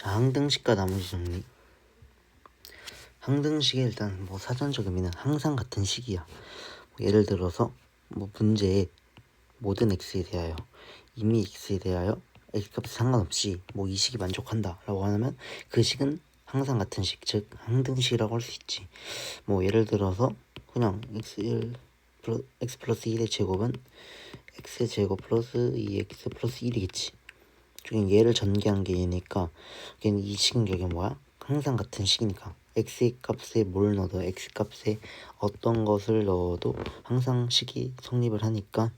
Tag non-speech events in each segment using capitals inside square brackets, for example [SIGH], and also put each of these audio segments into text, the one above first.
자, 항등식과 나머지 정리. 항등식의 일단 뭐 사전적 의미는 항상 같은 식이야. 뭐 예를 들어서 뭐 문제에 모든 x에 대하여 이미 x에 대하여 x값 상관없이 뭐 이 식이 만족한다라고 하면 그 식은 항상 같은 식, 즉 항등식이라고 할 수 있지. 뭐 예를 들어서 그냥 x1 플러, x 플러스 1의 제곱은 x의 제곱 플러스 2x 플러스 1이겠지. 얘를 전개한 게 얘니까 걔는 이 여기 뭐야? 항상 같은 식이니까. X 값에 뭘 넣어도 x 값에 어떤 것을 넣어도 항상 식이 성립을 하니까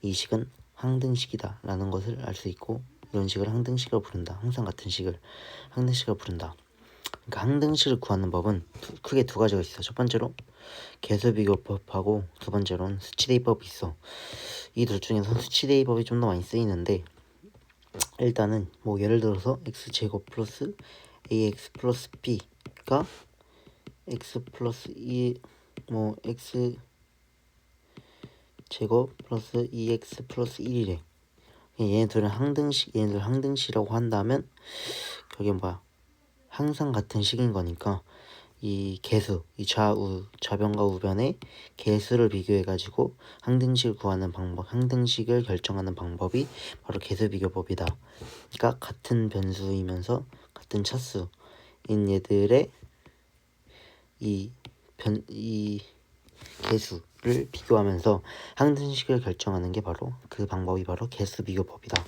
이 식은 항등식이다 라는 것을 알 수 있고 이런 식을 항등식을 부른다. 항상 같은 식을 항등식을 부른다. 그러니까 항등식을 구하는 법은 두- 크게 두 가지가 있어. 첫 번째로 계수비교법하고 두 번째로는 수치대입법이 있어. 이 둘 중에서 수치대입법이 좀 더 많이 쓰이는데 일단은 뭐 예를 들어서 x 제곱 플러스 ax 플러스 b가 x 플러스 2 뭐 x 제곱 플러스 2x 플러스 1이래. 얘네들은 항등식 얘네들 항등식이라고 한다면 그게 뭐야? 항상 같은 식인 거니까 이 개수 이 좌우 좌변과 우변의 개수를 비교해 가지고 항등식을 구하는 방법 항등식을 결정하는 방법이 바로 개수 비교법이다 그러니까 같은 변수이면서 같은 차수인 얘들의 이 변 이 개수를 비교하면서 항등식을 결정하는 게 바로 그 방법이 바로 개수 비교법이다.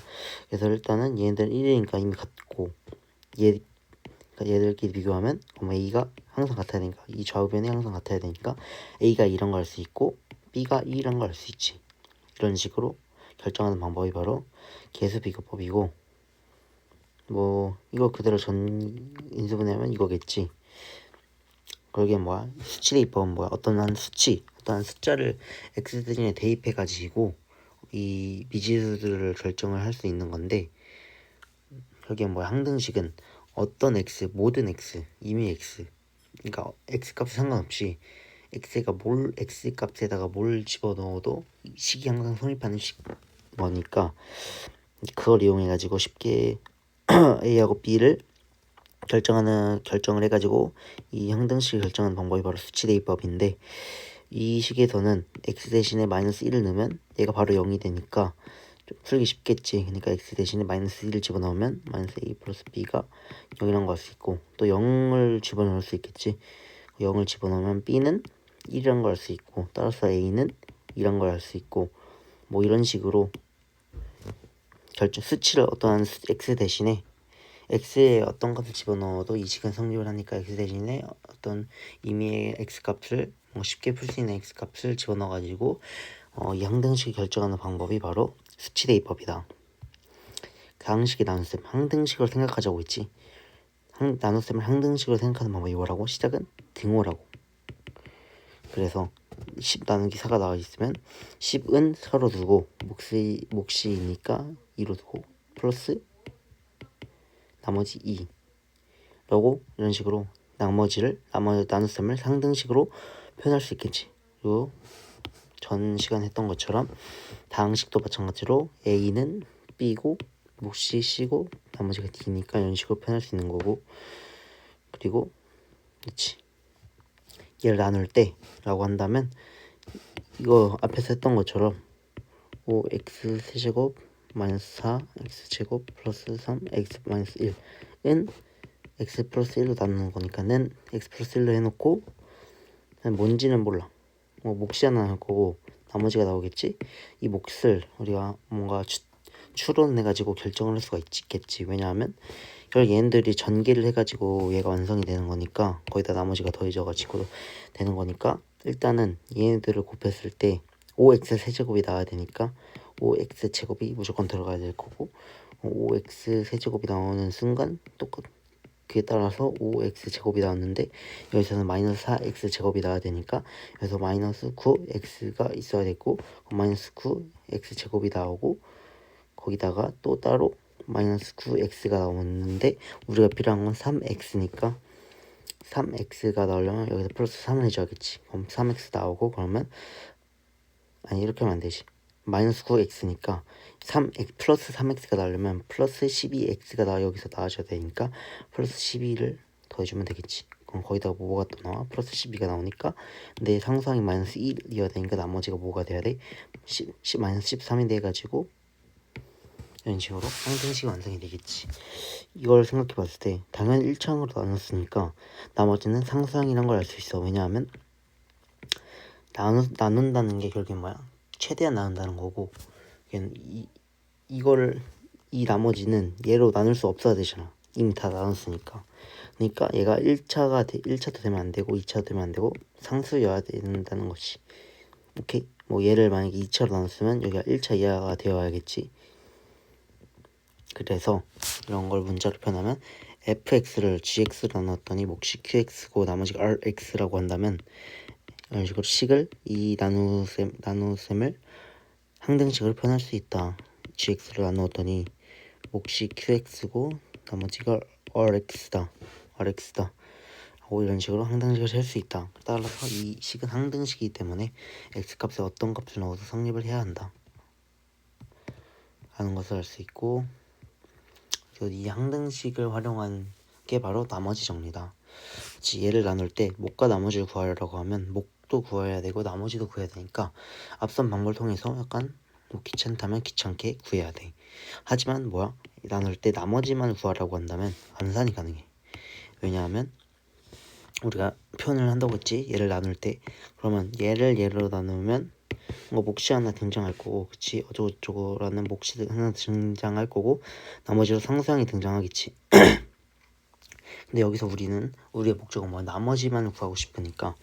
그래서 일단은 얘네들 1이니까 이미 같고 얘 그러니까 얘들끼리 비교하면 그럼 A가 항상 같아야 되니까 이 좌우변이 항상 같아야 되니까 A가 이런 걸알수 있고 B가 이런 걸알수 있지. 이런 식으로 결정하는 방법이 바로 개수 비교법이고 뭐 이거 그대로 전 인수분해하면 이거겠지. 그러게 뭐야 수치 대입법은 뭐야 어떤 한 수치 어떤 한 숫자를 x들에 대입해 가지고 이 미지수들을 결정을 할 수 있는 건데 그게 뭐야 항등식은 어떤 x 모든 x 이미 x 그러니까 x 값에 상관없이 x가 뭘 x 값에다가 뭘 집어넣어도 이 식이 항상 성립하는 식 뭐니까 그걸 이용해 가지고 쉽게 [CLEARS THROAT] a하고 b를 결정하는 결정을 해 가지고 이 항등식을 결정하는 방법이 바로 수치 대입법인데 이 식에서는 x 대신에 마이너스 1을 넣으면 얘가 바로 0이 되니까 좀 풀기 쉽겠지. 그러니까 x 대신에 마이너스 1을 집어넣으면 마이너스 a 플러스 b가 0이라는 걸 알 수 있고 또 0을 집어넣을 수 있겠지. 0을 집어넣으면 b는 1이라는 걸 알 수 있고 따라서 a는 2라는 걸 알 수 있고 뭐 이런 식으로 결정 수치를 어떠한 수- x 대신에 x에 어떤 값을 집어넣어도 이 식은 성립을 하니까 x 대신에 어떤 임의의 x 값을 뭐 쉽게 풀 수 있는 x 값을 집어넣어 가지고 어, 이 항등식을 결정하는 방법이 바로 수치 대 입법이다. 그 항식의 나눗셈 항등식을 생각하자고 했지. 항, 나눗셈을 항등식으로 생각하는 방법이 뭐라고? 시작은 등호라고. 그래서 10 나누기 4가 나와 있으면 10은 서로 두고 몫이 몫이니까 2로 두고 플러스 나머지 2 라고 이런 식으로 나머지를 나머지 나눗셈을 상등식으로 표현할 수 있겠지. 그리고 전 시간 했던 것처럼 다항식도 마찬가지로 a는 b고 몫이 c고 나머지가 d니까 이런 식으로 표현할 수 있는 거고. 그리고 그렇지. 얘를 나눌 때 라고 한다면 이거 앞에서 했던 것처럼 5x 세제곱 마이너스 4 x 제곱 플러스 3 x 마이너스 1은 x 플러스 1로 나누는 거니까는 x 플러스 1로 해놓고 뭔지는 몰라 뭐 몫이 하나 나올 거고 나머지가 나오겠지? 이 몫을 우리가 뭔가 추, 추론해가지고 결정을 할 수가 있겠지. 왜냐하면 결국 얘네들이 전개를 해가지고 얘가 완성이 되는 거니까 거기다 나머지가 더해져가지고 되는 거니까 일단은 얘네들을 곱했을 때 5x 세제곱이 나와야 되니까 5x 제곱이 무조건 들어가야 될 거고 5x 세제곱이 나오는 순간 똑같 그에 따라서 5x 제곱이 나왔는데 여기서는 마이너스 4x 제곱이 나와야 되니까 여기서 마이너스 9x가 있어야 되고 마이너스 9x 제곱이 나오고 거기다가 또 따로 마이너스 9x가 나오는데 우리가 필요한 건 3x니까 3x가 나오려면 여기서 플러스 3을 해줘야겠지. 그럼 3x 나오고 그러면 아니 이렇게 하면 안 되지 마이너스 9x니까 3 플러스 3x가 나오려면 플러스 12x가 나 여기서 나와줘야 되니까 플러스 12를 더해주면 되겠지. 그럼 거기다가 뭐가 또 나와? 플러스 12가 나오니까 내 상수항이 마이너스 1이어야 되니까 나머지가 뭐가 돼야 돼? 10, 10 마이너스 13이 돼가지고 이런 식으로 항등식 완성이 되겠지. 이걸 생각해 봤을 때 당연히 1차항으로 나눴으니까 나머지는 상수항이란 걸 알 수 있어. 왜냐하면 나누, 나눈다는 게 결국엔 뭐야? 최대한 나눈다는 거고 이, 이거를 이 나머지는 얘로 나눌 수 없어야 되잖아. 이미 다 나눴으니까. 그러니까 얘가 1차가 돼, 1차도 되면 안 되고 2차도 되면 안 되고 상수여야 된다는 거지. 오케이? 뭐 얘를 만약에 2차로 나눴으면 여기가 1차 이하가 되어야겠지. 그래서 이런 걸 문자로 표현하면 fx를 gx로 나눴더니 몫이 qx고 나머지가 rx라고 한다면 이런 식으로 식을 이 나누셈 나누셈을 항등식으로 표현할 수 있다. gx로 나누었더니 몫이 qx고 나머지가 rx다. rx다. 하고 이런 식으로 항등식을 셀 수 있다. 따라서 이 식은 항등식이기 때문에 x 값에 어떤 값을 넣어도 성립을 해야 한다. 하는 것을 알 수 있고 이 항등식을 활용한 게 바로 나머지 정리다. 얘를 나눌 때 목과 나머지를 구하려고 하면 목 도 구해야 되고 나머지도 구해야 되니까 앞선 방법을 통해서 약간 뭐 귀찮다면 귀찮게 구해야 돼. 하지만 뭐야? 나눌 때 나머지만 구하라고 한다면 암산이 가능해. 왜냐하면 우리가 표현을 한다고 했지? 얘를 나눌 때. 그러면 얘를 얘로 나누면 뭐 몫이 하나 등장할 거고 그치? 어쩌고저쩌고라는 몫이 하나 등장할 거고 나머지로 상수항이 등장하겠지 [CLEARS THROAT] 근데 여기서 우리는 우리의 목적은 뭐야 나머지만 구하고 싶으니까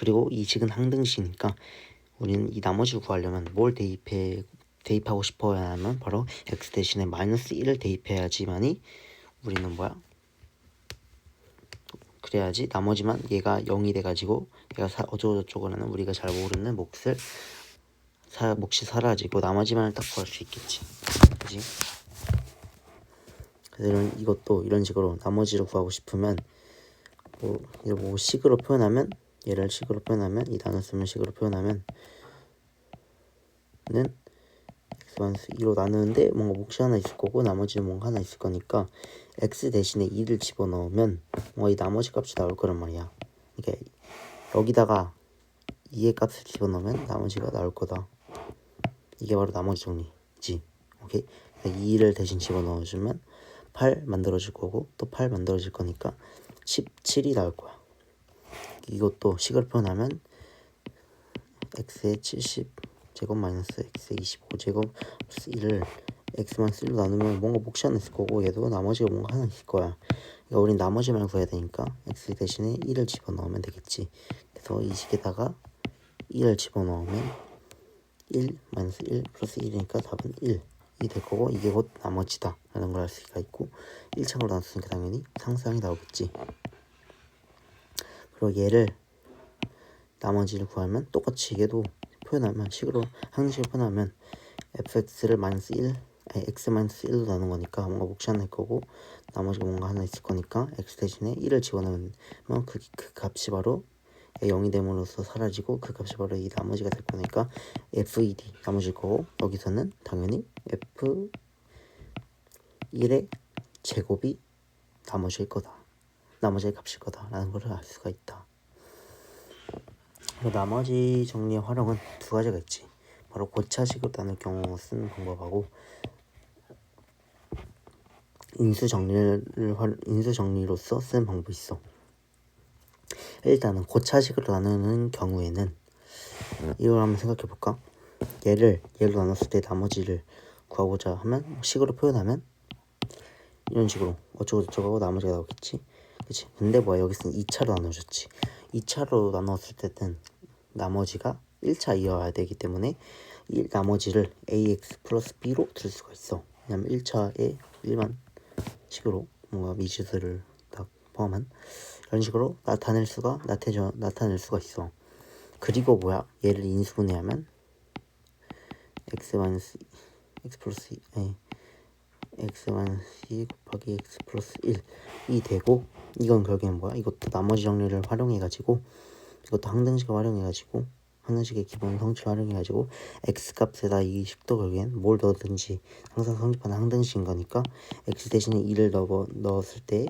그리고 이 식은 항등식이니까 우리는 이 나머지를 구하려면 뭘 대입해 대입하고 싶어야 하면 바로 x 대신에 마이너스 1을 대입해야지만이 우리는 뭐야? 그래야지 나머지만 얘가 0이 돼가지고 얘가 사, 어쩌고저쩌고라는 우리가 잘 모르는 몫을 사, 몫이 사라지고 나머지만을 딱 구할 수 있겠지. 그지 이런, 이것도 이런 식으로 나머지를 구하고 싶으면 뭐, 뭐 식으로 표현하면 얘를 식으로 표현하면 이 나눴으면 식으로 표현하면 는 x 2로 나누는데 뭔가 몫이 하나 있을 거고 나머지는 뭔가 하나 있을 거니까 x 대신에 2를 집어넣으면 뭔가 이 나머지 값이 나올 거란 말이야. 이게 여기다가 2의 값을 집어넣으면 나머지가 나올 거다. 이게 바로 나머지 정리지. 오케이. 2를 대신 집어넣어주면 8 만들어질 거고 또 8 만들어질 거니까 17이 나올 거야. 이것도 식을 표현하면 x의 70 제곱 마이너스 x의 25 제곱 플러스 1을 x만 3로 나누면 뭔가 몫이 하나 있을 거고 얘도 나머지가 뭔가 하나 있을 거야. 그러니까 우린 나머지만 구해야 되니까 x 대신에 1을 집어넣으면 되겠지. 그래서 이 식에다가 1을 집어넣으면 1 마이너스 1 플러스 1이니까 답은 1 이 될 거고 이게 곧 나머지다 라는 걸 알 수가 있고 1창으로 나눴으니까 당연히 상수항이 나오겠지. 그리고 얘를 나머지를 구하면 똑같이 얘도 표현하면 식으로 항식을 표현하면 fx를 마이너스 1 아니 x 마이너스 1로 나눈 거니까 뭔가 몫이 하나 거고 나머지가 뭔가 하나 있을 거니까 x 대신에 1을 집어넣으면 그, 그 값이 바로 0이 됨으로써 사라지고 그 값이 바로 이 나머지가 될 거니까 fed 나머지일 거고 여기서는 당연히 f 1의 제곱이 나머지일 거다 나머지의 값일 거다 라는 걸알 수가 있다 그리고 나머지 정리의 활용은 두 가지가 있지. 바로 고차식으로 나눌 경우 쓰는 방법하고 인수 정리를 인수 정리로서 쓰는 방법이 있어. 일단은 고차식으로 나누는 경우에는 이걸 한번 생각해 볼까? 얘를 얘로 나눴을 때 나머지를 구하고자 하면 식으로 표현하면 이런 식으로 어쩌고저쩌고 하고 나머지가 나오겠지. 그치? 근데 뭐야 여기서는 2차로 나눠줬지. 2차로 나눴을 때는 나머지가 1차 이어야 되기 때문에 이 나머지를 ax 플러스 b로 들 수가 있어. 왜냐면 1차에 일반 식으로 뭔가 미지수를 딱 포함한 이런 식으로 나타낼 수가 나타져 나타낼 수가 있어. 그리고 뭐야? 얘를 인수분해하면 x 마이너스 x 플러스 아니 x 마이너스 2 곱하기 x 플러스 1이 되고 이건 결국엔 뭐야? 이것도 나머지 정리를 활용해 가지고 이것도 항등식을 활용해 가지고 항등식의 기본 성질 활용해 가지고 x 값에다 이 식도 결국엔 뭘 넣든지 항상 성립하는 항등식인 거니까 x 대신에 2를 넣어, 넣었을 때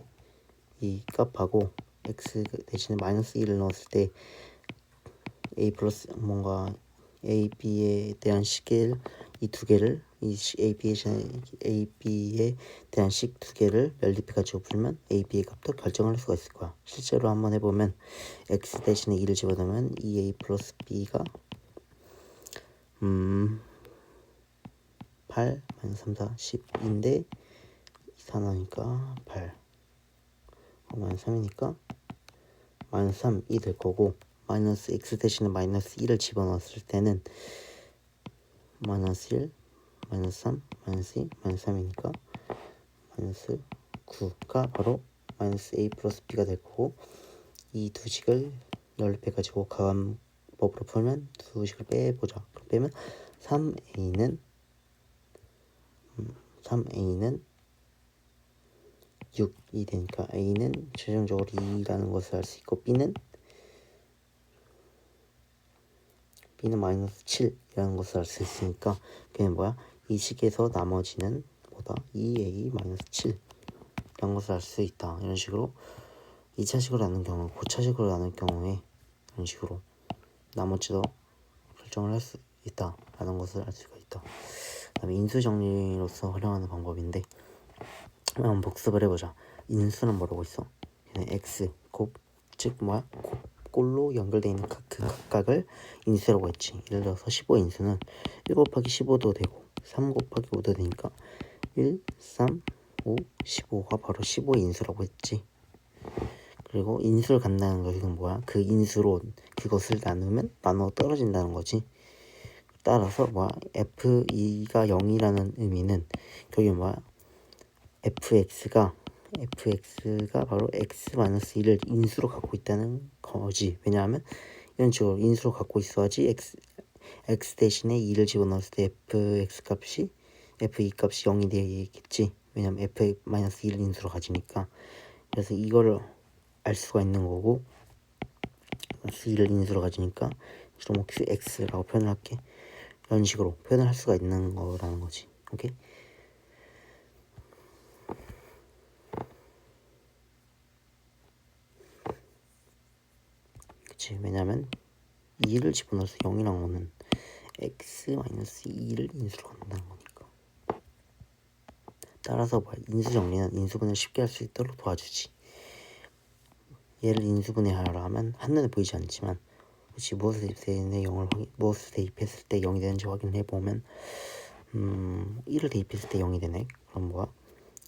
이 값하고 x 대신에 마이너스 1을 넣었을 때 a 플러스 뭔가 a, b에 대한 식을 이 두 개를 이 시- a, b에, a, b에 대한 식 두 개를 연립해가지고 풀면 a, b의 값도 결정을 할 수가 있을 거야. 실제로 한번 해보면 x 대신에 2를 집어넣으면 2a 플러스 b가 음, 8 마이너스 3, 4, 10인데 4 나오니까 8 어, 마이너스 3이니까 마이너스 3이 될 거고 마이너스 x 대신에 마이너스 1을 집어넣었을 때는 마이너스 1 마이너스 3 마이너스 2 마이너스 3이니까 마이너스 9가 바로 마이너스 a 플러스 b가 될 거고 이 두 식을 연립해 가지고 가감법으로 풀면 두 식을 빼보자. 그럼 빼면 3a는 3a는 6이 되니까 a는 최종적으로 2라는 것을 알 수 있고 b는 b는 마이너스 7이라는 것을 알 수 있으니까 그게 뭐야? 이 식에서 나머지는 뭐다? 2a 마이너스 7이라는 것을 알 수 있다. 이런 식으로 2차식으로 나눈 경우, 고차식으로 나눌 경우에 이런 식으로 나머지도 결정을 할 수 있다 라는 것을 알 수가 있다. 그 다음에 인수 정리로서 활용하는 방법인데 한번 복습을 해보자. 인수는 뭐라고 있어? x 곱, 즉 뭐야? 곱, 골로 연결되어 있는 각, 그 각각을 인수라고 했지. 예를 들어서 15 인수는 1 곱하기 15도 되고 3 곱하기 5도 되니까 1, 3, 5, 15가 바로 15 인수라고 했지. 그리고 인수를 갖는다는 것은 뭐야? 그 인수로 그것을 나누면 나눠 떨어진다는 거지. 따라서 뭐야? f2가 0이라는 의미는 그게 뭐야? Fx가 fx가 바로 x-1을 인수로 갖고 있다는 거지. 왜냐하면 이런 식으로 인수로 갖고 있어야지 x, x 대신에 2를 집어넣었을 때 fx 값이 f2 값이 0이 되겠지. 왜냐면 f-2를 인수로 가지니까. 그래서 이거를 알 수가 있는 거고 C를 인수로 가지니까 주로 뭐 QX라고 표현을 할게. 이런 식으로 표현을 할 수가 있는 거라는 거지. 오케이? 그치 왜냐면 2를 집어넣어서 0이란 거는 x-2를 인수로 갖는다는 거니까. 따라서 뭐야 인수 정리는 인수분을 쉽게 할 수 있도록 도와주지. 얘를 인수분해 하라 하면 한눈에 보이지 않지만 그치 무엇을 대입했을 때 0을 확인, 무엇을 대입했을 때 0이 되는지 확인해 보면 음 1을 대입했을 때 0이 되네. 그럼 뭐야?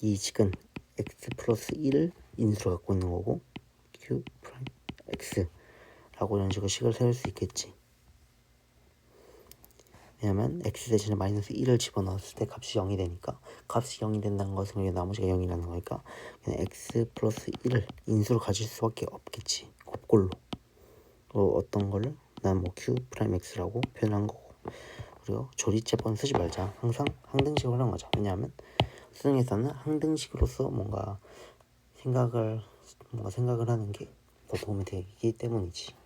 이 식은 x 플러스 1을 인수로 갖고 있는 거고 q 프라임 x 라고 이런 식으로 식을 세울 수 있겠지. 왜냐면 x 대신에 마이너스 1을 집어넣었을 때 값이 0이 되니까 값이 0이 된다는 것은 그게 나머지가 0이라는 거니까 그냥 x 플러스 1을 인수로 가질 수밖에 없겠지. 곱골로. 또 어떤 거를 난뭐 q 프라임 x라고 표현한 거고 그리고 조리제법 쓰지 말자. 항상 항등식을 활용하자. 왜냐하면 수능에서는 항등식으로서 뭔가 생각을 뭔가 생각을 하는 게 더 도움이 되기 때문이지.